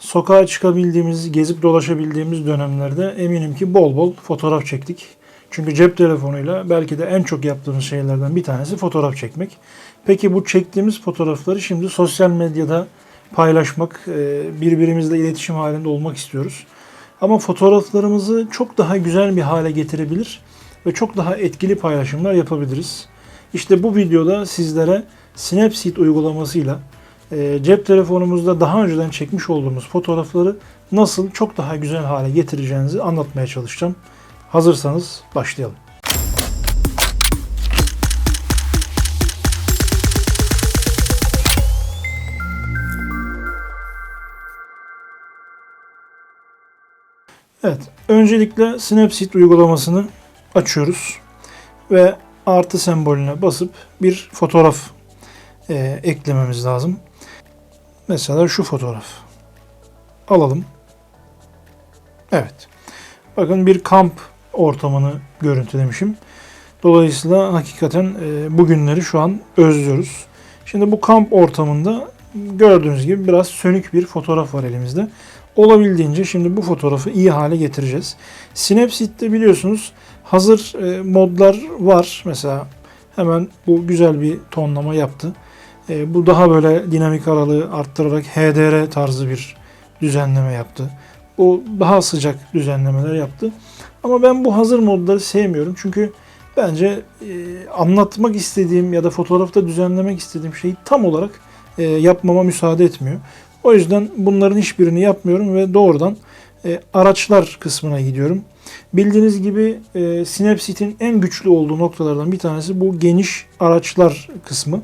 sokağa çıkabildiğimiz, gezip dolaşabildiğimiz dönemlerde eminim ki bol bol fotoğraf çektik. Çünkü cep telefonuyla belki de en çok yaptığımız şeylerden bir tanesi fotoğraf çekmek. Peki bu çektiğimiz fotoğrafları şimdi sosyal medyada paylaşmak, e, birbirimizle iletişim halinde olmak istiyoruz. Ama fotoğraflarımızı çok daha güzel bir hale getirebilir ve çok daha etkili paylaşımlar yapabiliriz. İşte bu videoda sizlere Snapseed uygulamasıyla e, cep telefonumuzda daha önceden çekmiş olduğumuz fotoğrafları nasıl çok daha güzel hale getireceğinizi anlatmaya çalışacağım. Hazırsanız başlayalım. Evet, öncelikle Snapseed uygulamasını açıyoruz ve artı sembolüne basıp bir fotoğraf e, eklememiz lazım. Mesela şu fotoğraf. Alalım. Evet. Bakın bir kamp ortamını görüntülemişim. Dolayısıyla hakikaten e, bu günleri şu an özlüyoruz. Şimdi bu kamp ortamında gördüğünüz gibi biraz sönük bir fotoğraf var elimizde. Olabildiğince şimdi bu fotoğrafı iyi hale getireceğiz. Snapseed'de biliyorsunuz hazır e, modlar var. Mesela hemen bu güzel bir tonlama yaptı. E, bu daha böyle dinamik aralığı arttırarak HDR tarzı bir düzenleme yaptı. Bu daha sıcak düzenlemeler yaptı. Ama ben bu hazır modları sevmiyorum. Çünkü bence e, anlatmak istediğim ya da fotoğrafta düzenlemek istediğim şeyi tam olarak e, yapmama müsaade etmiyor. O yüzden bunların hiçbirini yapmıyorum ve doğrudan e, araçlar kısmına gidiyorum. Bildiğiniz gibi e, Snapseed'in en güçlü olduğu noktalardan bir tanesi bu geniş araçlar kısmı.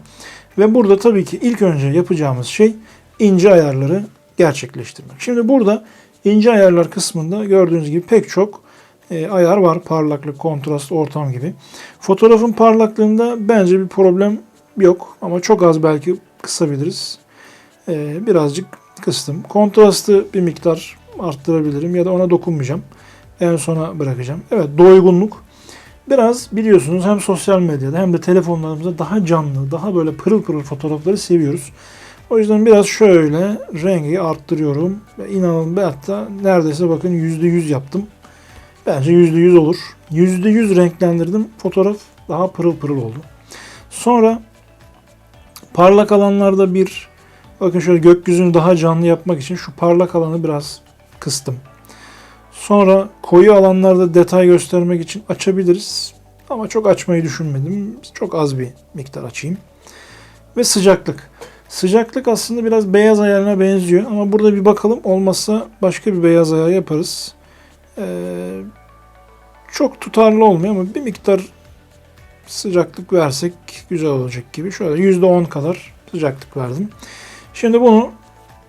Ve burada tabii ki ilk önce yapacağımız şey ince ayarları gerçekleştirmek. Şimdi burada ince ayarlar kısmında gördüğünüz gibi pek çok e, ayar var. Parlaklık, kontrast, ortam gibi. Fotoğrafın parlaklığında bence bir problem yok ama çok az belki kısabiliriz. E, birazcık kıstım. Kontrastı bir miktar arttırabilirim ya da ona dokunmayacağım. En sona bırakacağım. Evet doygunluk. Biraz biliyorsunuz hem sosyal medyada hem de telefonlarımızda daha canlı, daha böyle pırıl pırıl fotoğrafları seviyoruz. O yüzden biraz şöyle rengi arttırıyorum. İnanın ben hatta neredeyse bakın %100 yaptım. Bence %100 olur. %100 renklendirdim. Fotoğraf daha pırıl pırıl oldu. Sonra parlak alanlarda bir bakın şöyle gökyüzünü daha canlı yapmak için şu parlak alanı biraz kıstım. Sonra koyu alanlarda detay göstermek için açabiliriz. Ama çok açmayı düşünmedim. Çok az bir miktar açayım. Ve sıcaklık. Sıcaklık aslında biraz beyaz ayarına benziyor ama burada bir bakalım olmazsa başka bir beyaz ayar yaparız. Ee, çok tutarlı olmuyor ama bir miktar sıcaklık versek güzel olacak gibi. Şöyle %10 kadar sıcaklık verdim. Şimdi bunu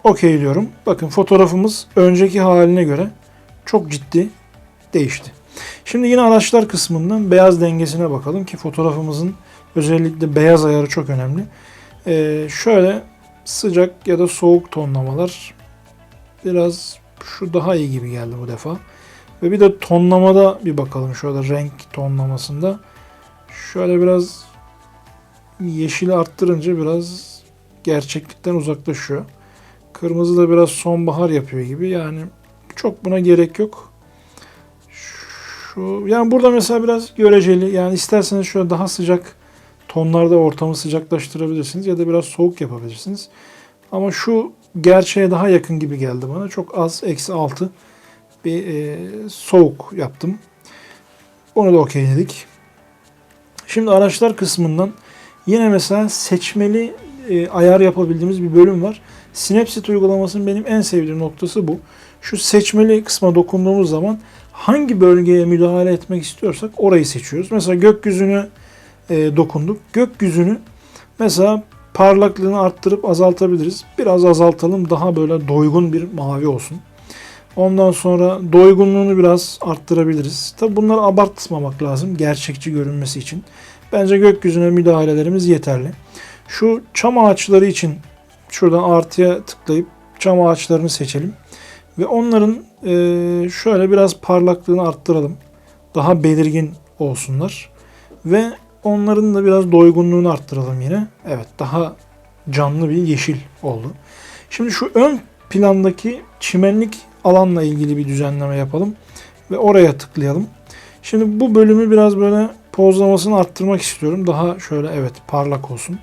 okeyliyorum. Bakın fotoğrafımız önceki haline göre çok ciddi değişti. Şimdi yine araçlar kısmından beyaz dengesine bakalım ki fotoğrafımızın özellikle beyaz ayarı çok önemli. Ee, şöyle sıcak ya da soğuk tonlamalar biraz şu daha iyi gibi geldi bu defa. Ve bir de tonlamada bir bakalım şöyle renk tonlamasında. Şöyle biraz yeşili arttırınca biraz gerçeklikten uzaklaşıyor. Kırmızı da biraz sonbahar yapıyor gibi. Yani çok buna gerek yok. Şu yani burada mesela biraz göreceli. Yani isterseniz şöyle daha sıcak tonlarda ortamı sıcaklaştırabilirsiniz ya da biraz soğuk yapabilirsiniz. Ama şu gerçeğe daha yakın gibi geldi bana. Çok az eksi 6 bir e, soğuk yaptım. Onu da okeyledik. Şimdi araçlar kısmından yine mesela seçmeli e, ayar yapabildiğimiz bir bölüm var. Snapseed uygulamasının benim en sevdiğim noktası bu. Şu seçmeli kısma dokunduğumuz zaman hangi bölgeye müdahale etmek istiyorsak orayı seçiyoruz. Mesela gökyüzüne e, dokunduk. Gökyüzünü mesela parlaklığını arttırıp azaltabiliriz. Biraz azaltalım daha böyle doygun bir mavi olsun. Ondan sonra doygunluğunu biraz arttırabiliriz. Tabi bunları abartmamak lazım gerçekçi görünmesi için. Bence gökyüzüne müdahalelerimiz yeterli. Şu çam ağaçları için şuradan artıya tıklayıp çam ağaçlarını seçelim. Ve onların e, şöyle biraz parlaklığını arttıralım. Daha belirgin olsunlar. Ve onların da biraz doygunluğunu arttıralım yine. Evet daha canlı bir yeşil oldu. Şimdi şu ön plandaki çimenlik alanla ilgili bir düzenleme yapalım ve oraya tıklayalım. Şimdi bu bölümü biraz böyle pozlamasını arttırmak istiyorum. Daha şöyle evet parlak olsun.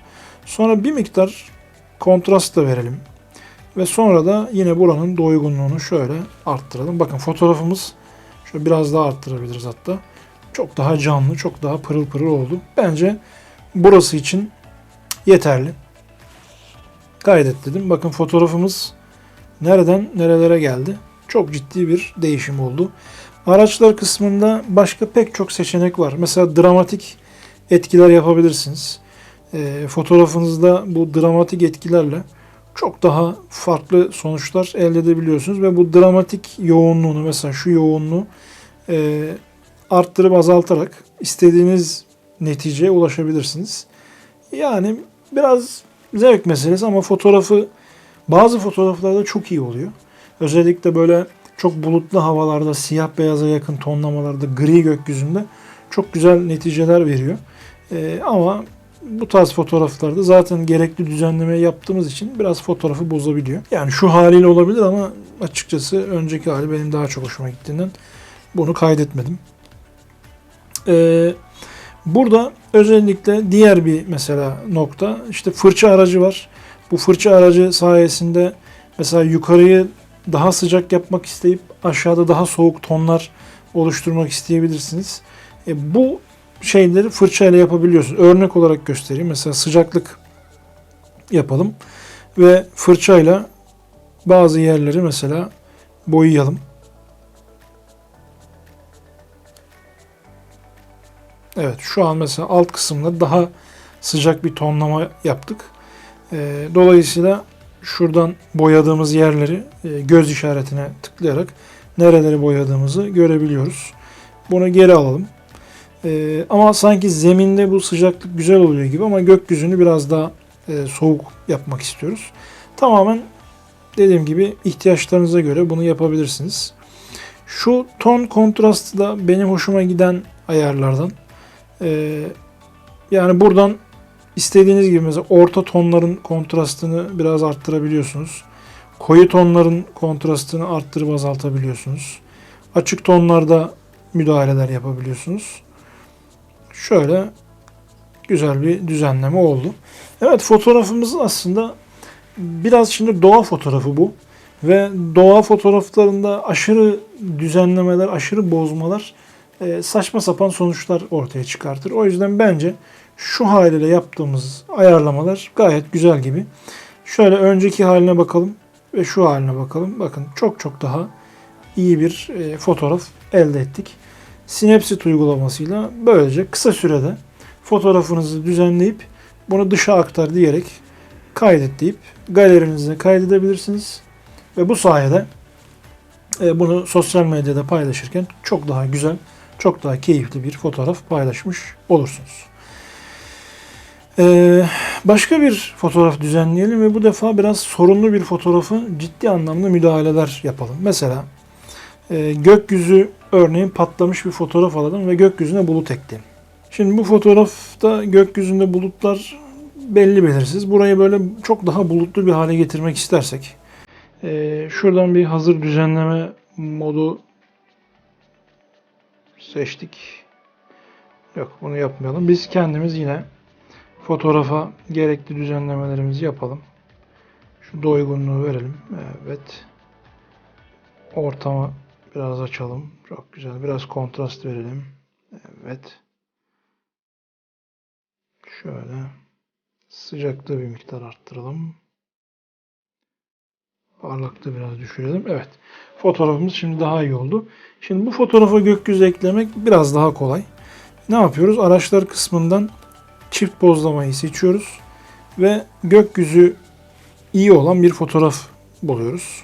Sonra bir miktar kontrast da verelim. Ve sonra da yine buranın doygunluğunu şöyle arttıralım. Bakın fotoğrafımız şöyle biraz daha arttırabiliriz hatta. Çok daha canlı, çok daha pırıl pırıl oldu. Bence burası için yeterli. Kaydet dedim. Bakın fotoğrafımız nereden nerelere geldi. Çok ciddi bir değişim oldu. Araçlar kısmında başka pek çok seçenek var. Mesela dramatik etkiler yapabilirsiniz. E, fotoğrafınızda bu dramatik etkilerle çok daha farklı sonuçlar elde edebiliyorsunuz ve bu dramatik yoğunluğunu mesela şu yoğunluğu e, arttırıp azaltarak istediğiniz neticeye ulaşabilirsiniz. Yani biraz zevk meselesi ama fotoğrafı bazı fotoğraflarda çok iyi oluyor. Özellikle böyle çok bulutlu havalarda, siyah beyaza yakın tonlamalarda, gri gökyüzünde çok güzel neticeler veriyor. Ee, ama bu tarz fotoğraflarda zaten gerekli düzenleme yaptığımız için biraz fotoğrafı bozabiliyor. Yani şu haliyle olabilir ama açıkçası önceki hali benim daha çok hoşuma gittiğinden bunu kaydetmedim. Ee, burada özellikle diğer bir mesela nokta işte fırça aracı var. Bu fırça aracı sayesinde mesela yukarıyı daha sıcak yapmak isteyip aşağıda daha soğuk tonlar oluşturmak isteyebilirsiniz. E, bu şeyleri fırçayla yapabiliyorsunuz. Örnek olarak göstereyim. Mesela sıcaklık yapalım ve fırçayla bazı yerleri mesela boyayalım. Evet şu an mesela alt kısımda daha sıcak bir tonlama yaptık. E, dolayısıyla şuradan boyadığımız yerleri e, göz işaretine tıklayarak nereleri boyadığımızı görebiliyoruz. Bunu geri alalım. E, ama sanki zeminde bu sıcaklık güzel oluyor gibi ama gökyüzünü biraz daha e, soğuk yapmak istiyoruz. Tamamen dediğim gibi ihtiyaçlarınıza göre bunu yapabilirsiniz. Şu ton kontrastı da benim hoşuma giden ayarlardan. yani buradan İstediğiniz gibi mesela orta tonların kontrastını biraz arttırabiliyorsunuz. Koyu tonların kontrastını arttırıp azaltabiliyorsunuz. Açık tonlarda müdahaleler yapabiliyorsunuz. Şöyle güzel bir düzenleme oldu. Evet fotoğrafımız aslında biraz şimdi doğa fotoğrafı bu. Ve doğa fotoğraflarında aşırı düzenlemeler, aşırı bozmalar e, saçma sapan sonuçlar ortaya çıkartır. O yüzden bence şu haliyle yaptığımız ayarlamalar gayet güzel gibi. Şöyle önceki haline bakalım ve şu haline bakalım. Bakın çok çok daha iyi bir e, fotoğraf elde ettik. Snapseed uygulamasıyla böylece kısa sürede fotoğrafınızı düzenleyip bunu dışa aktar diyerek kaydet deyip galerinize kaydedebilirsiniz. Ve bu sayede e, bunu sosyal medyada paylaşırken çok daha güzel, çok daha keyifli bir fotoğraf paylaşmış olursunuz. Ee, başka bir fotoğraf düzenleyelim ve bu defa biraz sorunlu bir fotoğrafı ciddi anlamda müdahaleler yapalım. Mesela e, gökyüzü örneğin patlamış bir fotoğraf alalım ve gökyüzüne bulut ekleyelim. Şimdi bu fotoğrafta gökyüzünde bulutlar belli belirsiz. Burayı böyle çok daha bulutlu bir hale getirmek istersek e, şuradan bir hazır düzenleme modu seçtik. Yok bunu yapmayalım. Biz kendimiz yine Fotoğrafa gerekli düzenlemelerimizi yapalım. Şu doygunluğu verelim. Evet. Ortamı biraz açalım. Çok güzel. Biraz kontrast verelim. Evet. Şöyle. Sıcaklığı bir miktar arttıralım. Parlaklığı biraz düşürelim. Evet. Fotoğrafımız şimdi daha iyi oldu. Şimdi bu fotoğrafa gökyüzü eklemek biraz daha kolay. Ne yapıyoruz? Araçlar kısmından çift bozlamayı seçiyoruz ve gökyüzü iyi olan bir fotoğraf buluyoruz.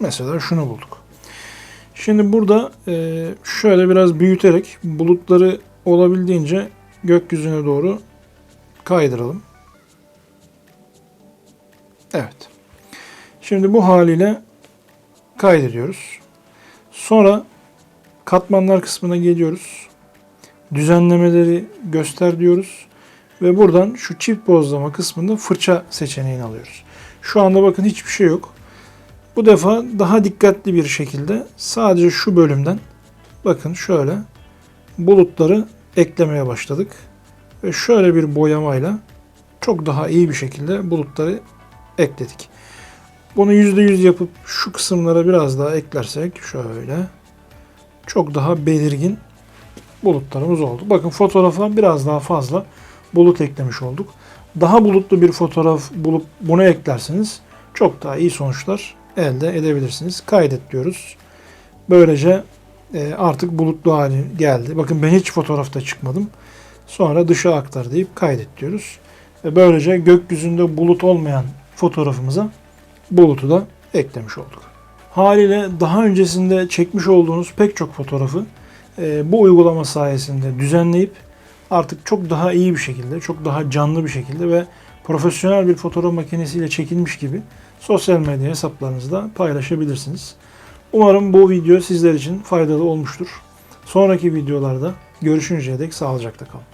Mesela şunu bulduk. Şimdi burada e, şöyle biraz büyüterek bulutları olabildiğince gökyüzüne doğru kaydıralım. Evet. Şimdi bu haliyle kaydediyoruz. Sonra katmanlar kısmına geliyoruz düzenlemeleri göster diyoruz. Ve buradan şu çift bozlama kısmında fırça seçeneğini alıyoruz. Şu anda bakın hiçbir şey yok. Bu defa daha dikkatli bir şekilde sadece şu bölümden bakın şöyle bulutları eklemeye başladık. Ve şöyle bir boyamayla çok daha iyi bir şekilde bulutları ekledik. Bunu %100 yapıp şu kısımlara biraz daha eklersek şöyle çok daha belirgin bulutlarımız oldu. Bakın fotoğrafa biraz daha fazla bulut eklemiş olduk. Daha bulutlu bir fotoğraf bulup bunu eklerseniz çok daha iyi sonuçlar elde edebilirsiniz. Kaydet diyoruz. Böylece e, artık bulutlu hali geldi. Bakın ben hiç fotoğrafta çıkmadım. Sonra dışa aktar deyip kaydet diyoruz. Ve böylece gökyüzünde bulut olmayan fotoğrafımıza bulutu da eklemiş olduk. Haliyle daha öncesinde çekmiş olduğunuz pek çok fotoğrafı e, bu uygulama sayesinde düzenleyip artık çok daha iyi bir şekilde, çok daha canlı bir şekilde ve profesyonel bir fotoğraf makinesiyle çekilmiş gibi sosyal medya hesaplarınızda paylaşabilirsiniz. Umarım bu video sizler için faydalı olmuştur. Sonraki videolarda görüşünceye dek sağlıcakla kalın.